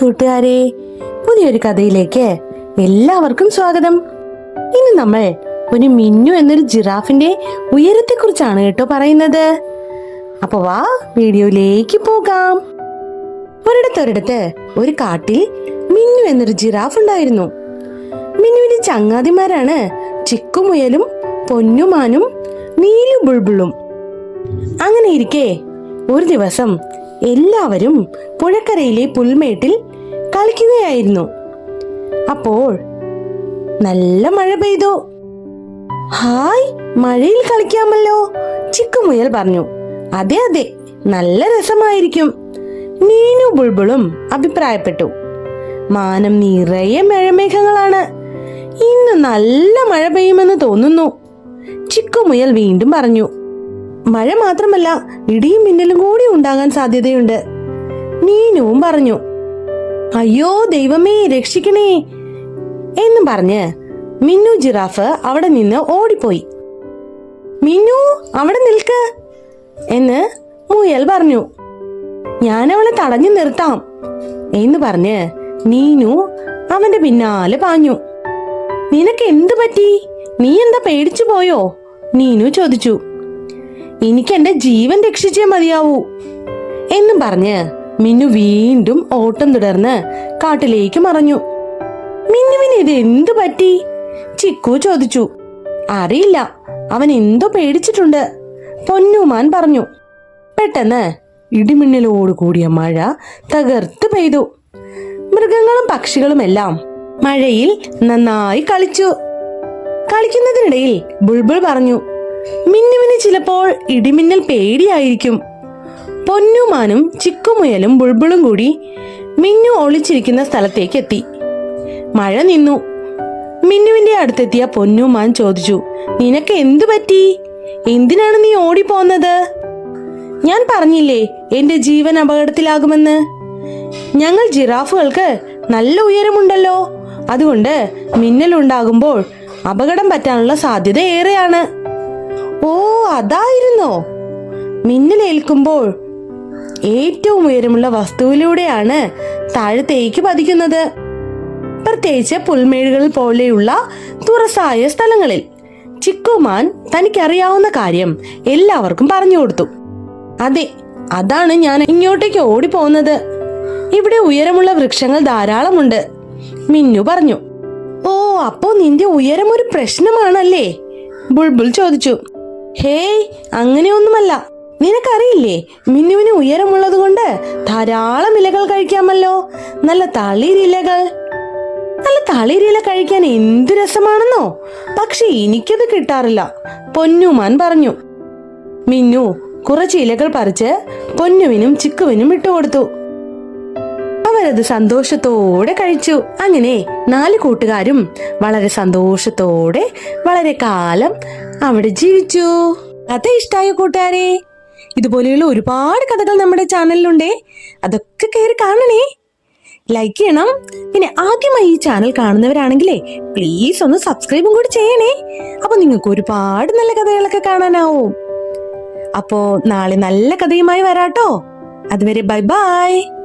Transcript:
കൂട്ടുകാരെ പുതിയൊരു കഥയിലേക്ക് എല്ലാവർക്കും സ്വാഗതം. ഇന്ന് നമ്മൾ ഒരു മിന്നു എന്നൊരു ജിറാഫിന്റെ ഉയരത്തെക്കുറിച്ചാണ് കേട്ടോ പറയുന്നത്. അപ്പൊ വാ വീഡിയോയിലേക്ക് പോകാം. ഒരിടത്തൊരിടത്ത് ഒരു കാട്ടിൽ മിന്നു എന്നൊരു ജിറാഫ് ഉണ്ടായിരുന്നു. മിന്നുവിന്റെ ചങ്ങാതിമാരാണ് ചിക്കുമുയലും പൊന്നുമാനും നീലു ബുൾബുളും അങ്ങനെ ഇരിക്കെ ഒരു ദിവസം എല്ലാവരും പുഴക്കരയിലെ പുൽമേട്ടിൽ കളിക്കുകയായിരുന്നു. അപ്പോൾ നല്ല മഴ പെയ്തു. ഹായ് മഴയിൽ കളിക്കാമല്ലോ ചിക്കുമുയൽ പറഞ്ഞു. അതെ അതെ നല്ല രസമായിരിക്കും നീനു ബുൾബുളും അഭിപ്രായപ്പെട്ടു. മാനം നിറയെ മഴമേഘങ്ങളാണ്. ഇന്ന് നല്ല മഴ പെയ്യുമെന്ന് തോന്നുന്നു ചിക്കുമുയൽ വീണ്ടും പറഞ്ഞു. മഴ മാത്രമല്ല ഇടിയും മിന്നലും കൂടി ഉണ്ടാകാൻ സാധ്യതയുണ്ട്. നീനുവും പറഞ്ഞു അയ്യോ ദൈവമേ രക്ഷിക്കണേ എന്നും പറഞ്ഞ് മിന്നു ജിറാഫ് അവിടെ നിന്ന് ഓടിപ്പോയി. മിന്നു അവിടെ നിൽക്ക് എന്ന് മുയൽ പറഞ്ഞു. ഞാൻ അവളെ തടഞ്ഞു നിർത്താം എന്ന് പറഞ്ഞ് നീനു അവന്റെ പിന്നാലെ പാഞ്ഞു. നിനക്ക് എന്തു പറ്റി? നീ എന്താ പേടിച്ചു പോയോ? നീനു ചോദിച്ചു. എനിക്ക് എന്റെ ജീവൻ രക്ഷിച്ചേ മതിയാവൂ എന്നും പറഞ്ഞ് മിന്നു വീണ്ടും ഓട്ടം തുടർന്ന് കാട്ടിലേക്ക് മറഞ്ഞു. മിന്നുവിന് ഇത് എന്തു പറ്റി? ചിക്കു ചോദിച്ചു. അറിയില്ല. അവൻ എന്തോ പേടിച്ചിട്ടുണ്ട്. പൊന്നുമാൻ പറഞ്ഞു. പെട്ടെന്ന് ഇടിമിന്നലോട് കൂടിയ മഴ തകർത്ത് പെയ്തു. മൃഗങ്ങളും പക്ഷികളും എല്ലാം മഴയിൽ നന്നായി കളിച്ചു. കളിക്കുന്നതിനിടയിൽ ബുൾബുൾ പറഞ്ഞു. മിന്നുവിന് ചിലപ്പോൾ ഇടിമിന്നൽ പേടിയായിരിക്കും. പൊന്നുമാനും ചിക്കുമുയലും ബുൾബുളും കൂടി മിന്നു ഒളിച്ചിരിക്കുന്ന സ്ഥലത്തേക്ക് എത്തി മഴ നിന്നു. മിന്നുവിന്റെ അടുത്തെത്തിയ പൊന്നുമാൻ ചോദിച്ചു നിനക്ക് എന്തു പറ്റി? എന്തിനാണ് നീ ഓടിപ്പോന്നത്? ഞാൻ പറഞ്ഞില്ലേ എന്റെ ജീവൻ അപകടത്തിലാകുമെന്ന്. ഞങ്ങൾ ജിറാഫുകൾക്ക് നല്ല ഉയരമുണ്ടല്ലോ. അതുകൊണ്ട് മിന്നലുണ്ടാകുമ്പോൾ അപകടം പറ്റാനുള്ള സാധ്യത ഏറെയാണ്. ഓ അതായിരുന്നോ. മിന്നലേൽക്കുമ്പോൾ ഏറ്റവും ഉയരമുള്ള വസ്തുവിലൂടെയാണ് താഴത്തേക്ക് പതിക്കുന്നത്. പ്രത്യേകിച്ച് പുൽമേടുകൾ പോലെയുള്ള തുറസായ സ്ഥലങ്ങളിൽ. ചിക്കുമാൻ തനിക്കറിയാവുന്ന കാര്യം എല്ലാവർക്കും പറഞ്ഞു കൊടുത്തു. അതെ അതാണ് ഞാൻ ഇങ്ങോട്ടേക്ക് ഓടിപ്പോകുന്നത്. ഇവിടെ ഉയരമുള്ള വൃക്ഷങ്ങൾ ധാരാളമുണ്ട്. മിന്നു പറഞ്ഞു. ഓ അപ്പോ നിന്റെ ഉയരം ഒരു പ്രശ്നമാണല്ലേ? ബുൾബുൾ ചോദിച്ചു. ഹേയ് അങ്ങനെയൊന്നുമല്ല. നിനക്കറിയില്ലേ മിന്നുവിന് ഉയരമുള്ളത് കൊണ്ട് ധാരാളം ഇലകൾ കഴിക്കാമല്ലോ. നല്ല തളിരിലകൾ നല്ല തളിരില കഴിക്കാൻ എന്തു രസമാണെന്നോ? പക്ഷെ എനിക്കത് കിട്ടാറില്ല. പൊന്നുമാൻ പറഞ്ഞു. മിന്നു കുറച്ച് ഇലകൾ പറിച്ച് പൊന്നുവിനും ചിക്കുവിനും ഇട്ടുകൊടുത്തു. അവരത് സന്തോഷത്തോടെ കഴിച്ചു. അങ്ങനെ നാല് കൂട്ടുകാരും വളരെ സന്തോഷത്തോടെ വളരെ കാലം അവിടെ ജീവിച്ചു. കഥ ഇഷ്ടായ കൂട്ടുകാരെ? ഇതുപോലെയുള്ള ഒരുപാട് കഥകൾ നമ്മുടെ ചാനലിലുണ്ടേ. അതൊക്കെ കയറി കാണണേ. ലൈക്ക് ചെയ്യണം. പിന്നെ ആദ്യമായി ഈ ചാനൽ കാണുന്നവരാണെങ്കിലേ പ്ലീസ് ഒന്ന് സബ്സ്ക്രൈബും കൂടി ചെയ്യണേ. അപ്പൊ നിങ്ങൾക്ക് ഒരുപാട് നല്ല കഥകളൊക്കെ കാണാനാവും. അപ്പോ നാളെ നല്ല കഥയുമായി വരാട്ടോ. അതുവരെ ബൈ ബൈ.